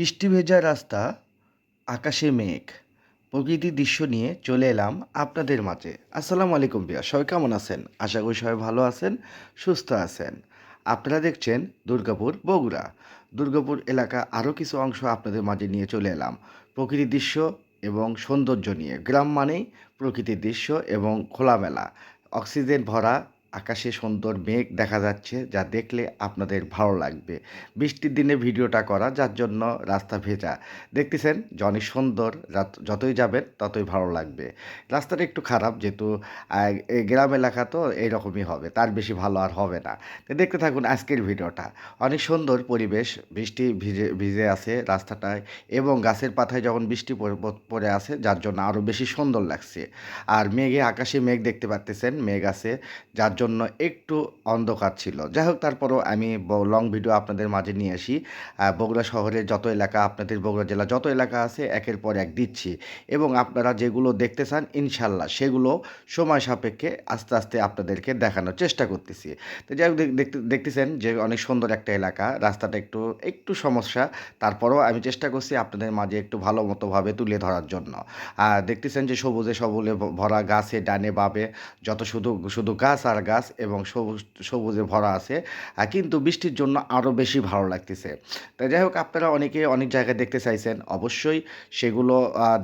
বৃষ্টি ভেজা রাস্তা, আকাশে মেঘ, প্রকৃতির দৃশ্য নিয়ে চলে এলাম আপনাদের মাঝে। আসসালামু আলাইকুম বিয়া সবাই কেমন আছেন? আশা করি সবাই ভালো আছেন, সুস্থ আছেন। আপনারা দেখছেন দুর্গাপুর বগুড়া। দুর্গাপুর এলাকা আরও কিছু অংশ আপনাদের মাঝে নিয়ে চলে এলাম। প্রকৃতির দৃশ্য এবং সৌন্দর্য নিয়ে। গ্রাম মানেই প্রকৃতির দৃশ্য এবং খোলামেলা। অক্সিজেন ভরা আকাশে সুন্দর মেঘ দেখা যাচ্ছে, যা দেখলে আপনাদের ভালো লাগবে। বৃষ্টির দিনে ভিডিওটা করা, যার জন্য রাস্তা ভেজা। দেখতেছেন অনেক সুন্দর যতই যাবেন ততই ভালো লাগবে। রাস্তাটা একটু খারাপ, যেহেতু গ্রাম এলাকা তো এইরকমই হবে, তার বেশি ভালো আর হবে না। দেখতে থাকুন আজকের ভিডিওটা। অনেক সুন্দর পরিবেশ, বৃষ্টি ভিজে ভিজে আছে রাস্তাটায় এবং গাছের পাতায় যখন বৃষ্টি পড়ে- আছে, যার জন্য আরও বেশি সুন্দর লাগছে। আর মেঘে, আকাশে মেঘ দেখতে পাচ্তেছেন মেঘ আছে, যার জন্য একটু অন্ধকার ছিল। যাই হোক তারপরও আমি লং ভিডিও আপনাদের মাঝে নিয়ে আসি। বগুড়া শহরে যত এলাকা, আপনাদের বগুড়া জেলা যত এলাকা আছে, একের পর এক দিচ্ছি। এবং আপনারা যেগুলো দেখতে চান, ইনশাল্লাহ সেগুলো সময় সাপেক্ষে আস্তে আস্তে আপনাদেরকে দেখানোর চেষ্টা করতেছি। তো যাই হোক, দেখ- দেখতে, দেখতেছেন যে অনেক সুন্দর একটা এলাকা। রাস্তাটা একটু একটু সমস্যা। তারপরেও আমি চেষ্টা করছি আপনাদের মাঝে একটু ভালো মতোভাবে তুলে ধরার জন্য। আর দেখতেছেন যে সবুজে সবলে ভরা গাছে ডানে বামে যত শুধু শুধু গাছ আর গাছ এবং সবুজ, সবুজে ভরা আছে কিন্তু বৃষ্টির জন্য আরও বেশি ভালো লাগতেছে। তাই যাই হোক, আপনারা অনেকে অনেক জায়গায় দেখতে চাইছেন, অবশ্যই সেগুলো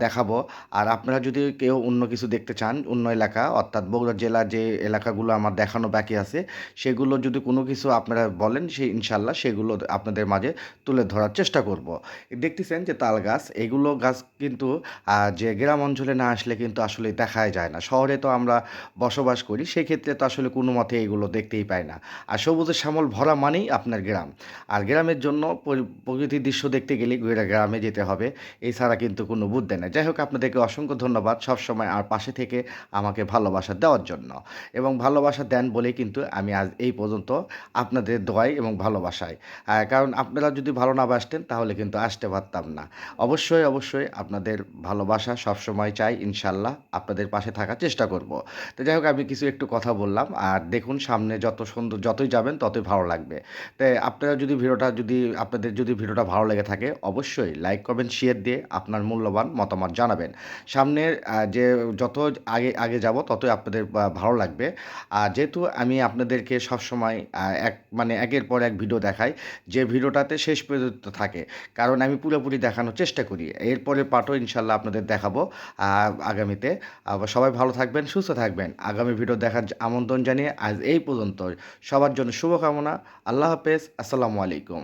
দেখাবো। আর আপনারা যদি কেউ অন্য কিছু দেখতে চান, অন্য এলাকা, অর্থাৎ বগুড়া জেলার যে এলাকাগুলো আমার দেখানো বাকি আছে, সেগুলো যদি কোনো কিছু আপনারা বলেন সেই ইনশাল্লাহ সেগুলো আপনাদের মাঝে তুলে ধরার চেষ্টা করব। দেখতেছেন যে তাল গাছ, এগুলো গাছ কিন্তু যে গ্রাম অঞ্চলে না আসলে কিন্তু আসলে দেখাই যায় না। শহরে তো আমরা বসবাস করি, সেক্ষেত্রে তো আসলে কোনো মতে এগুলো দেখতেই পাই না। আর সবুজের শ্যামল ভরা মানেই আপনার গ্রাম। আর গ্রামের জন্য প্রকৃতির দৃশ্য দেখতে গেলে গুয়েরা গ্রামে যেতে হবে এছাড়া কিন্তু কোনো বুদ্ধি নেই। যাই হোক, আপনাদেরকে অসংখ্য ধন্যবাদ সবসময় আর পাশে থেকে আমাকে ভালোবাসা দেওয়ার জন্য। এবং ভালোবাসা দেন বলেই কিন্তু আমি আজ এই পর্যন্ত আপনাদের দোয়াই এবং ভালোবাসায় কারণ আপনারা যদি ভালো না বাসতেন তাহলে কিন্তু আসতে পারতাম না। অবশ্যই অবশ্যই আপনাদের ভালোবাসা সবসময় চাই, ইনশাল্লাহ আপনাদের পাশে থাকার চেষ্টা করব। তো যাই হোক, আমি কিছু একটু কথা বললাম। আর দেখুন সামনে যত সুন্দর, যতই যাবেন ততই ভালো লাগবে। তাই আপনারা যদি ভিডিওটা যদি, আপনাদের যদি ভিডিওটা ভালো লেগে থাকে, অবশ্যই লাইক, কমেন্ট শেয়ার দিয়ে আপনার মূল্যবান মতামত জানাবেন। সামনের যে যত আগে আগে যাব ততই আপনাদের ভালো লাগবে। আর যেহেতু আমি আপনাদেরকে সবসময় এক মানে একের পর এক ভিডিও দেখাই, যে ভিডিওটাতে শেষ পর্যন্ত থাকে, কারণ আমি পুরোপুরি দেখানোর চেষ্টা করি। এরপরে পাঠও ইনশাল্লাহ আপনাদের দেখাবো আগামীতে। সবাই ভালো থাকবেন, সুস্থ থাকবেন। আগামী ভিডিও দেখার আমন্ত্রণ জানিয়ে আজ এই পর্যন্ত সবার জন্য শুভকামনা। আল্লাহ হাফেজ। আসসালামু আলাইকুম।